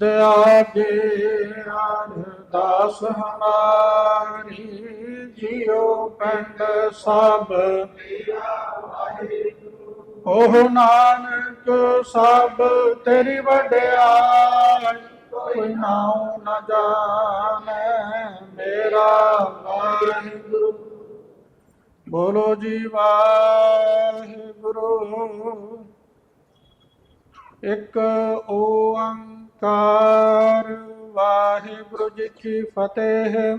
ਤੁਧ ਆਗੇ ਅਰਦਾਸ ਹਮਾਰੀ, ਜਿਉ ਪਿੰਡ ਸਭ ਉਹ ਨਾਨਕ ਸਭ ਤੇਰੀ ਵਡਿਆਈ, ਕੋਈ ਨਾਉ ਨ ਜਾਣੈ ਮੇਰਾ ਵਾਹਿਗੁਰੂ। ਬੋਲੋ ਜੀ ਵਾਹਿਗੁਰੂ। ਇੱਕ ਓੰਕਾਰ ਵਾਹਿਗੁਰੂ ਜੀ ਕੀ ਫਤਿਹ।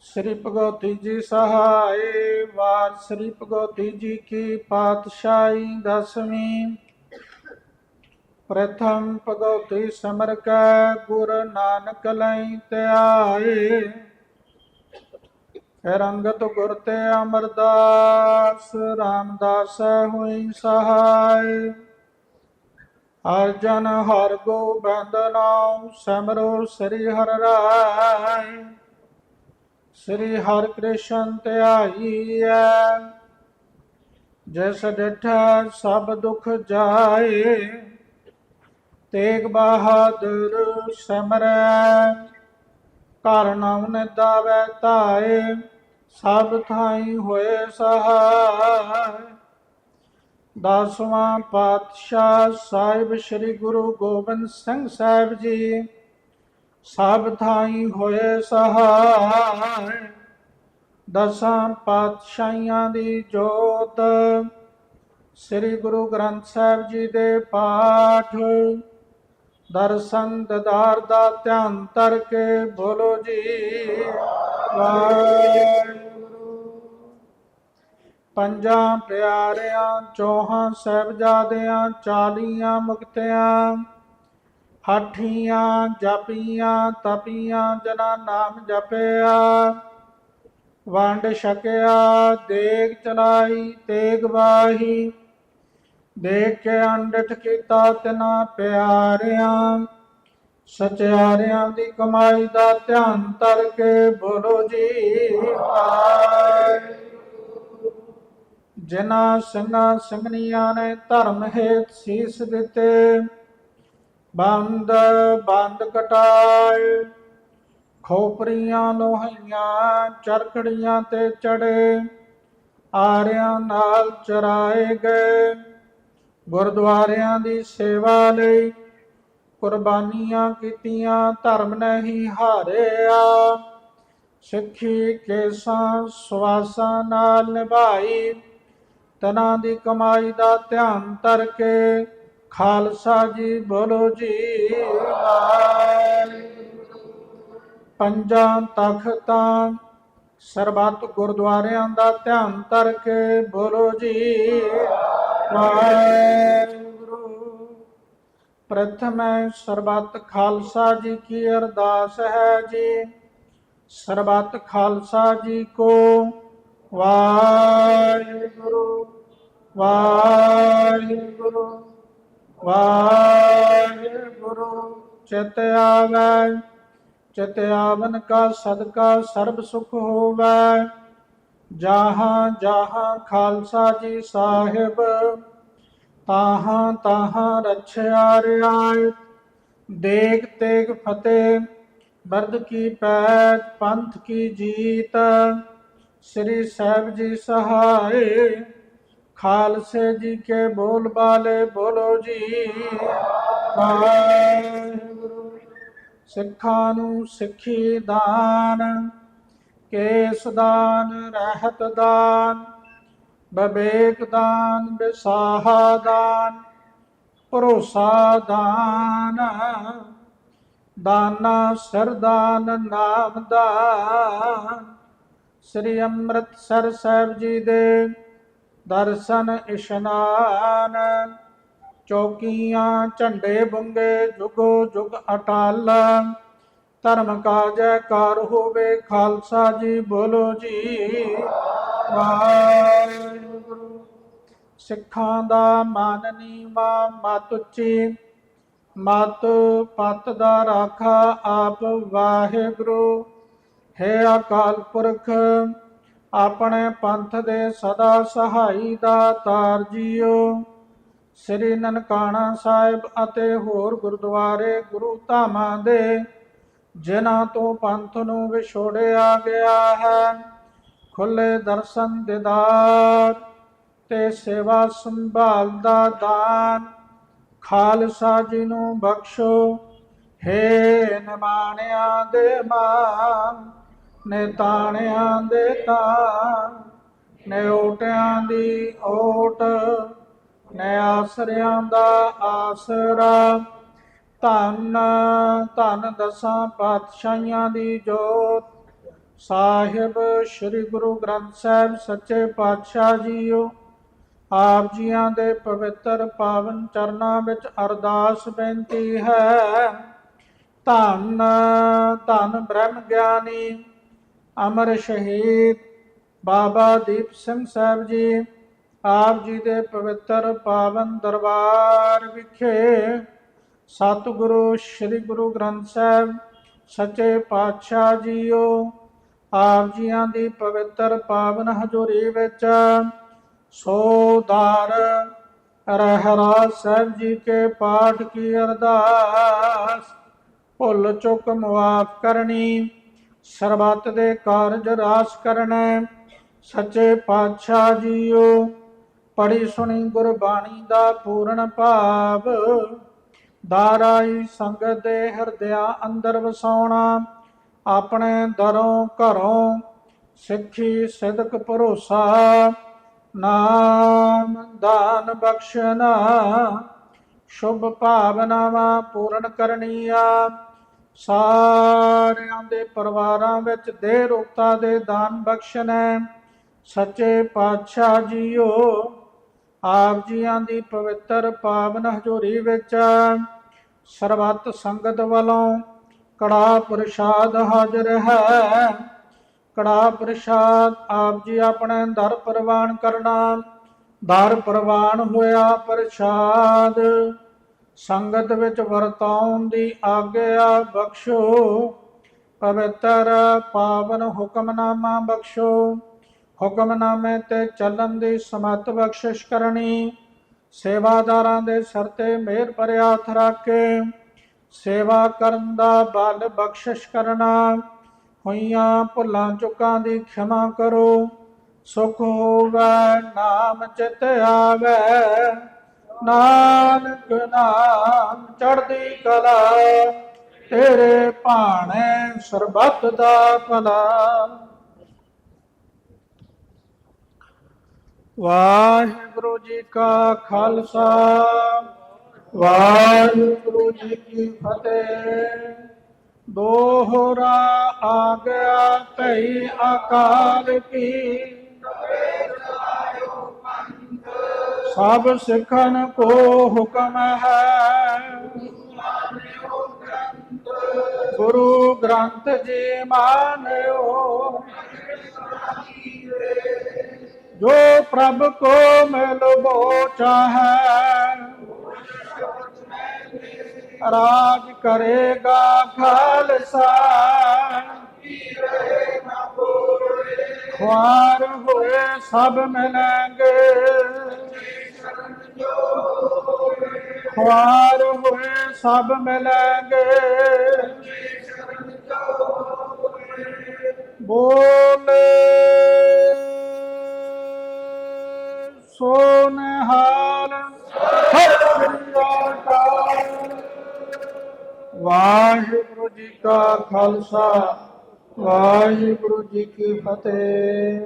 ਸ੍ਰੀ ਭਗਵਤੀ ਜੀ ਸਹਾਏ ਵਾਰ ਸ੍ਰੀ ਭਗਵਤੀ ਜੀ ਕੀ ਪਾਤਸ਼ਾਹੀ ਦਸਵੀਂ। ਪ੍ਰਥਮ ਭਗਵਤੀ ਸਮਰ ਕੈ, ਗੁਰ ਨਾਨਕ ਲਈ ਧਿਆਏ। ਫਿਰ ਅੰਗਤ ਗੁਰ ਤੇ ਅਮਰਦਾਸ, ਰਾਮਦਾਸ ਹੋਈ ਸਹਾਈ। ਅਰਜਨ ਹਰ ਗੋਬਿੰਦ ਨਾਮ ਸਮਰੋ ਸ੍ਰੀ ਹਰਿ ਰਾਇ ਸ੍ਰੀ ਹਰਿ ਕ੍ਰਿਸ਼ਨ ਧਿਆਈਐ ਜਿਸ ਡਿਠਾ ਸਭ ਦੁਖ ਜਾਏ, ਤੇਗ ਬਹਾਦਰ ਸਮਰੈ। ਘਰ ਨਾਮ ਨਿਦਾਵੈ ਤਾਏ ਸਭ ਥਾਈ ਹੋਏ ਸਹਾਇ ਦਸਵਾਂ ਪਾਤਸ਼ਾਹ ਸਾਹਿਬ ਸ੍ਰੀ ਗੁਰੂ ਗੋਬਿੰਦ ਸਿੰਘ ਸਾਹਿਬ ਜੀ। ਸਭ ਥਾਈ ਹੋਏ ਸਹਾਇ ਦਸਾਂ ਪਾਤਸ਼ਾਹੀਆਂ ਦੀ ਜੋਤ। ਸ੍ਰੀ ਗੁਰੂ ਗ੍ਰੰਥ ਸਾਹਿਬ ਜੀ ਦੇ ਪਾਠ। ਦਰਸ਼ਨ ਦਦਾਰ ਦਾ ਧਿਆਨ ਧਰ ਕੇ ਬੋਲੋ ਜੀ, ਵਾਹਿਗੁਰੂ। ਪੰਜਾਂ ਪਿਆਰਿਆਂ, ਚੌਹਾਂ ਸਹਿਬਜ਼ਾਦਿਆਂ, ਚਾਲੀਆਂ ਮੁਕਤਿਆਂ, ਹਾਠੀਆਂ, ਜਪੀਆਂ, ਤਪੀਆਂ ਜਨਾ ਨਾਮ ਜਪਿਆ। ਵੰਡ ਛਕਿਆ, ਦੇਗ ਚਲਾਈ ਤੇਗ ਵਾਹੀ। ਦੇਖ ਕੇ ਅੰਡਠ ਕੀਤਾ ਤਿਨਾ ਪਿਆਰਿਆਂ। ਸਚਿਆਰਿਆਂ ਦੀ ਕਮਾਈ ਦਾ ਧਿਆਨ ਤਰ ਕੇ ਬੋਲੋ ਜੀ ਵਾਹਿਗੁਰੂ। ਜਿਨ੍ਹਾਂ ਸਿੰਘਾਂ ਸਿੰਘਣੀਆਂ ਨੇ ਧਰਮ ਹੇਤ ਸੀਸ ਦਿੱਤੇ, ਬੰਦ ਬੰਦ ਕਟਾਏ। ਖੋਪਰੀਆਂ ਲੋਹੀਆਂ, ਚਰਖੜੀਆਂ ਤੇ ਚੜੇ, ਆਰਿਆਂ ਨਾਲ ਚਰਾਏ ਗਏ। ਗੁਰਦੁਆਰਿਆਂ ਦੀ ਸੇਵਾ ਲਈ ਕੁਰਬਾਨੀਆਂ ਕੀਤੀਆਂ, ਧਰਮ ਨਹੀਂ ਹਾਰਿਆ। ਸਿੱਖੀ ਕੇਸਾਂ ਸਵਾਸਾਂ ਨਾਲ ਨਿਭਾਈ। ਤਨਾਂ ਦੀ ਕਮਾਈ ਦਾ ਧਿਆਨ ਧਰ ਕੇ ਖਾਲਸਾ ਜੀ ਬੋਲੋ ਜੀ ਵਾਹਿਗੁਰੂ। ਪੰਜਾਂ ਤਖਤਾਂ ਸਰਬੱਤ ਗੁਰਦੁਆਰਿਆਂ ਦਾ ਧਿਆਨ ਧਰ ਕੇ ਬੋਲੋ ਜੀ ਵਾਹਿਗੁਰੂ ਪ੍ਰਥਮੈ ਸਰਬੱਤ ਖਾਲਸਾ ਜੀ ਕੀ ਅਰਦਾਸ ਹੈ ਜੀ ਸਰਬੱਤ ਖਾਲਸਾ ਜੀ ਕੋ ਵਾਹਿਗੁਰੂ ਵਾਹਿਗੁਰੂ ਵਾਹਿਗੁਰੂ, ਚਿਤ ਆਵੈ, ਚਿਤ ਆਵਨ ਕਾ ਸਦਕਾ ਸਰਬ ਸੁਖ ਹੋਵੈ। ਜਹਾਂ ਜਹਾਂ ਖਾਲਸਾ ਜੀ ਸਾਹਿਬ, ਤਾਹਾਂ ਤਾਹਾਂ ਰਛਿਆ ਰਿਆਇ। ਦੇਖ ਤੇਗ ਫਤਿਹ, ਬਰਦ ਕੀ ਪੈਜ ਪੰਥ ਕੀ ਜੀਤ। ਸ੍ਰੀ ਸਾਹਿਬ ਜੀ ਸਹਾਏ, ਖਾਲਸੇ ਜੀ ਕੇ ਬੋਲ ਬਾਲੇ ਬੋਲੋ ਜੀ। ਵਾਹਿਗੁਰੂ, ਸਿੱਖਾਂ ਨੂੰ ਸਿੱਖੀ ਦਾਨ, ਕੇਸ ਦਾਨ, ਰਹਿਤ ਦਾਨ ਬਵੇਕ ਦਾਨ, ਵਿਸਾਹਾ ਦਾਨ, ਭਰੋਸਾ ਦਾਨ, ਦਾਨਾ ਸਰਦਾਨ ਨਾਮ ਦਾਨ। ਸ੍ਰੀ ਅੰਮ੍ਰਿਤਸਰ ਸਾਹਿਬ ਜੀ ਦੇ ਦਰਸ਼ਨ ਇਸ਼ਨਾਨ, ਚੌਕੀਆਂ, ਝੰਡੇ ਬੰਗੇ, ਜੁਗੋ ਜੁਗ ਅਟਾਲ। ਧਰਮ ਕਾ ਜੈਕਾਰ ਹੋਵੇ ਖਾਲਸਾ ਜੀ, ਬੋਲੋ ਜੀ, ਵਾਹਿਗੁਰੂ। ਸਿੱਖਾਂ ਦਾ ਮਾਨ ਨੀਵਾ, ਮਤ ਉੱਚੀ, ਮਤ ਪਤ ਦਾ ਰਾਖਾ ਆਪ ਵਾਹਿਗੁਰੂ। ਹੈ ਅਕਾਲ ਪੁਰਖ, ਆਪਣੇ ਪੰਥ ਦੇ ਸਦਾ ਸਹਾਈ ਦਾ ਤਾਰ ਜੀਓ ਸ੍ਰੀ ਨਨਕਾਣਾ ਸਾਹਿਬ ਅਤੇ ਹੋਰ ਗੁਰਦੁਆਰੇ ਗੁਰੂ ਧਾਮਾਂ ਦੇ, ਜਿਨ੍ਹਾਂ ਤੋਂ ਪੰਥ ਨੂੰ ਵਿਛੋੜਿਆ ਗਿਆ ਹੈ, ਖੁੱਲੇ ਦਰਸ਼ਨ ਦਿਦਾਰ ਤੇ ਸੇਵਾ ਸੰਭਾਲ ਦਾ ਦਾਨ। ਖਾਲਸਾ ਜੀ ਨੂੰ ਬਖਸ਼ੋ, ਹੇ ਨਿਮਾਣਿਆਂ ਦੇ ਮਾਨ। ਨੇ ਤਾਣਿਆਂ ਦੇ ਤਾਣ, ਨੇ ਓਟਿਆਂ ਦੀ ਓਟ, ਨੇ ਆਸਰਿਆਂ ਦਾ ਆਸਰਾ। ਧੰਨ ਧੰਨ ਦਸਾਂ ਪਾਤਸ਼ਾਹੀਆਂ ਦੀ ਜੋਤ। ਸਾਹਿਬ ਸ੍ਰੀ ਗੁਰੂ ਗ੍ਰੰਥ ਸਾਹਿਬ ਸੱਚੇ ਪਾਤਸ਼ਾਹ ਜੀਓ। ਆਪ ਜੀਆਂ ਦੇ ਪਵਿੱਤਰ ਪਾਵਨ ਚਰਨਾਂ ਵਿੱਚ ਅਰਦਾਸ ਬੇਨਤੀ ਹੈ। ਧੰਨ ਧੰਨ ਬ੍ਰਹਮ ਗਿਆਨੀ ਅਮਰ ਸ਼ਹੀਦ ਬਾਬਾ ਦੀਪ ਸਿੰਘ ਸਾਹਿਬ ਜੀ, ਆਪ ਜੀ ਦੇ ਪਵਿੱਤਰ ਪਾਵਨ ਦਰਬਾਰ ਵਿਖੇ ਸਤਿਗੁਰੂ, ਸ੍ਰੀ ਗੁਰੂ ਗ੍ਰੰਥ ਸਾਹਿਬ, ਸੱਚੇ ਪਾਤਸ਼ਾਹ ਜੀਓ, ਆਪ ਜੀਆਂ ਦੀ ਪਵਿੱਤਰ ਪਾਵਨ ਹਜ਼ੂਰੀ ਵਿੱਚ ਸੋਦਾਰ ਰਹਿਰਾ ਸਾਹਿਬ ਜੀ ਕੇ ਪਾਠ ਕੀ ਅਰਦਾਸ, ਭੁੱਲ ਚੁੱਕ ਮੁਆਫ ਕਰਨੀ। ਸਰਬੱਤ ਦੇ ਕਾਰਜ ਰਾਸ ਕਰਨਾ, ਸੱਚੇ ਪਾਤਸ਼ਾਹ ਜੀਓ। ਪੜੀ ਸੁਣੀ ਗੁਰਬਾਣੀ ਦਾ ਪੂਰਨ ਭਾਵ। ਦਾਰਾਈ ਸੰਗਤ ਦੇ ਹਿਰਦਿਆਂ ਅੰਦਰ ਵਸਾਉਣਾ, ਆਪਣੇ ਦਰੋਂ ਘਰੋਂ ਸਿੱਖੀ ਸਿਦਕ ਭਰੋਸਾ। ਨਾਮ ਦਾਨ ਬਖਸ਼ਣਾ ਸ਼ੁਭ ਭਾਵਨਾਵਾਂ ਪੂਰਨ ਕਰਨੀਆਂ। ਸਾਰਿਆਂ ਦੇ ਪਰਿਵਾਰਾਂ ਵਿੱਚ ਦੇ ਰੋਗਤਾ ਦੇ ਦਾਨ ਬਖਸ਼ਣਾ ਸੱਚੇ ਪਾਤਸ਼ਾਹ ਜੀਓ, ਆਪ ਜੀਆਂ ਦੀ ਪਵਿੱਤਰ ਪਾਵਨ ਹਜ਼ੂਰੀ ਵਿੱਚ ਸਰਬੱਤ ਸੰਗਤ ਵੱਲੋਂ ਕੜਾ ਪ੍ਰਸ਼ਾਦ ਹਾਜ਼ਰ ਹੈ। ਕੜਾ ਪ੍ਰਸ਼ਾਦ ਆਪ ਜੀ ਆਪਣੇ ਦਰ ਪ੍ਰਵਾਨ ਕਰਨਾ, ਦਰ ਪ੍ਰਵਾਨ ਹੋਇਆ ਪ੍ਰਸ਼ਾਦ। ਸੰਗਤ ਵਿੱਚ ਵਰਤਾਉਣ ਦੀ ਆਗਿਆ ਬਖਸ਼ੋ ਪਵਿੱਤਰ ਪਾਵਨ ਹੁਕਮਨਾਮਾ ਬਖਸ਼ੋ। ਹੁਕਮਨਾਮੇ ਤੇ ਚੱਲਣ ਦੀ ਸਮਤ ਬਖਸ਼ਿਸ਼ ਕਰਨੀ, ਸੇਵਾਦਾਰਾਂ ਦੇ ਸਿਰ ਤੇ ਮਿਹਰ ਭਰਿਆ ਹੱਥ ਰੱਖ। ਕੇ ਸੇਵਾ ਕਰਨ ਦਾ ਬਲ ਬਖਸ਼ਿਸ਼ ਕਰਨਾ, ਹੋਈਆਂ ਭੁੱਲਾਂ ਚੁੱਕਾਂ ਦੀ ਖਿਮਾ ਕਰੋ। ਸੁਖ ਹੋਵੇ, ਨਾਮ ਚਿਤ ਆਵੇ। ਨਾਨਕ ਨਾਮ ਚੜ੍ਹਦੀ ਕਲਾ, ਤੇਰੇ ਭਾਣੇ ਸਰਬੱਤ ਦਾ ਭਲਾ। ਵਾਹਿਗੁਰੂ ਜੀ ਕਾ ਖਾਲਸਾ, ਵਾਹਿਗੁਰੂ ਜੀ ਕੀ ਫਤਿਹ। ਦੋਹਰਾ ਆ ਗਿਆ ਭਈ ਆਕਾਰ ਕੀ। ਸਭ ਸਿੱਖਨ ਕੋ ਹੁਕਮ ਹੈ। ਗੁਰੂ ਗ੍ਰੰਥ ਜੀ ਮਾਨਿਓ। ਜੋ ਪ੍ਰਭ ਕੋ ਮਿਲ ਬੋ ਚਾਹੈ ਰਾਜ ਕਰੇਗਾ ਖਾਲਸਾ। ਖੁਆਰ ਹੋਏ ਸਭ ਮਿਲਾਂਗੇ ਖੁਆਰ ਹੋਏ ਸਭ ਮਿਲਾਂਗੇ। ਬੋਲੇ ਸੋਨਹਾਲ। ਸਤਿ ਵਾਹਿਗੁਰੂ ਜੀ ਕਾ ਖਾਲਸਾ, ਵਾਹਿਗੁਰੂ ਜੀ ਕੀ ਫਤਿਹ।